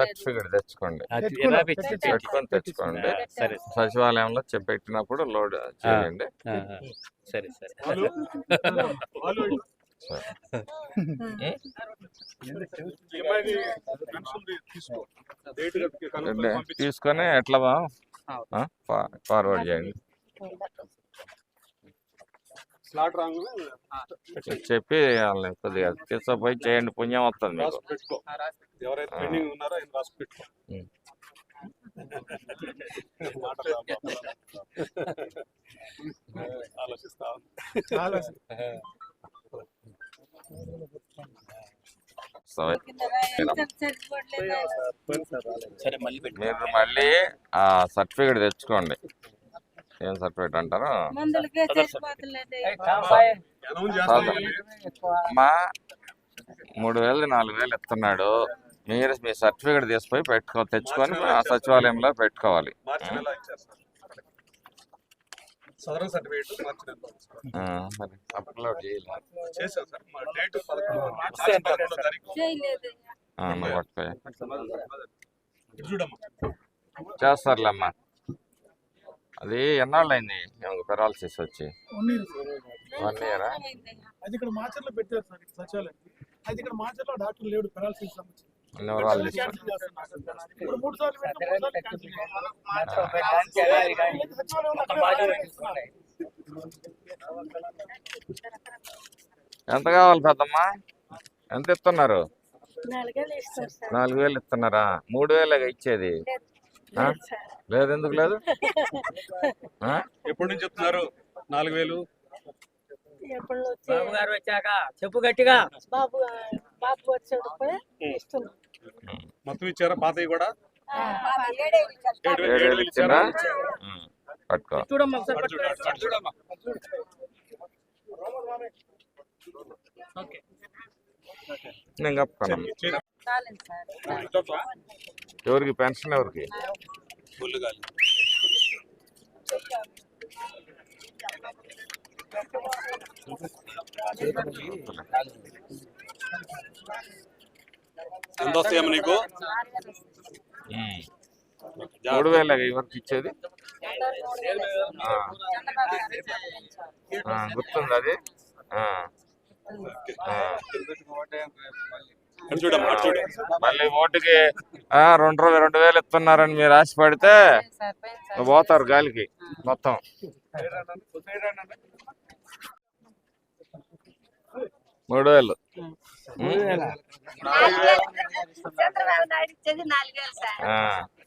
Certificate తెచ్చుకోండి. పెట్టుకొని తెచ్చుకోండి. సరే సచివాలయంలో చెప్పి పెట్టినప్పుడు లోడ్ చేయండి. సరే సరే. తీసుకొని ఎట్లా బా ఫార్వర్డ్ చేయండి. చెప్పి వాళ్ళని కొద్దిగా తీసుకుపోయి చేయండి పుణ్యం వస్తుంది మీకు రాసి పెట్టుకో ఎవరైతే పెండింగ్ ఉన్నారో ఆయన రాసి పెట్టుకో ఉం. మాటలు ఆలోచిస్తా సరే. సరే మళ్ళీ పెట్టి మీరు మళ్ళీ ఆ సర్టిఫికెట్ తెచ్చుకోండి ఏం సర్టిఫికెట్ అంటారు? మందులకే చచ్చిపోతున్నది అనౌన్స్ చేస్తాను మా మూడు వేలు నాలుగు వేలు ఇస్తున్నాడు. మీరు మీ సర్టిఫికెట్ తీసుకుపోయి పెట్టుకో తెచ్చుకొని ఆ సచివాలయంలో పెట్టుకోవాలి. మార్చి నెల ఇచ్చారు సార్ సదరన్ సర్టిఫికేట్ మార్చి నెల ఆ, మరి అప్లోడ్ చేయాలి చేశాను సార్. మా డేట్ పదకొండు మార్చి పదకొండో తారీఖు. చేయలేదు ఆ, నువ్వు పట్టుకోయ్. ఇటు చూడమ్మా. చేస్తారులేమ్మా అది ఎన్నాళ్ళు అయింది పెరాలసిస్ వచ్చి? వన్ ఇయరా అది ఇక్కడ మాచర్లో పెట్టారు సార్ సచివాలయం. అది ఇక్కడ మాచర్లో డాక్టర్ లేడు పెరాలసిస్. ఎంత కావాలి పెద్దమ్మా? ఎంత ఇస్తున్నారు? నాలుగు వేలు ఇస్తున్నారా? మూడు వేలేగా ఇచ్చేది? లేదు ఎందుకు లేదు? ఎప్పటి నుంచి చెప్తున్నారు? నాలుగు వేలు? ఎప్పుడు వచ్చి బాబు గారు వచ్చాక చెప్పు గట్టిగా. బాబు బాబు ఇస్తున్నాం. మొత్తం ఇచ్చారా? పాతవి కూడా? చూడమ్మా చూడమ్మా. నేను సార్. ఇటొప్పా. ఎవరికి? పెన్షన్ ఎవరికి ఎంత వస్తాయమ్మా నీకు. మూడు వేలేగా ఎవరికి ఇచ్చేది? గుర్తుంది అది? మళ్ళీ ఓటుకి ఆ, రెండు రూ- రెండు వేలు ఇస్తున్నారని మీరు సార్. నువ్వు పోతారు గాలికి మొత్తం. మూడు వేలు? చంద్రబాబు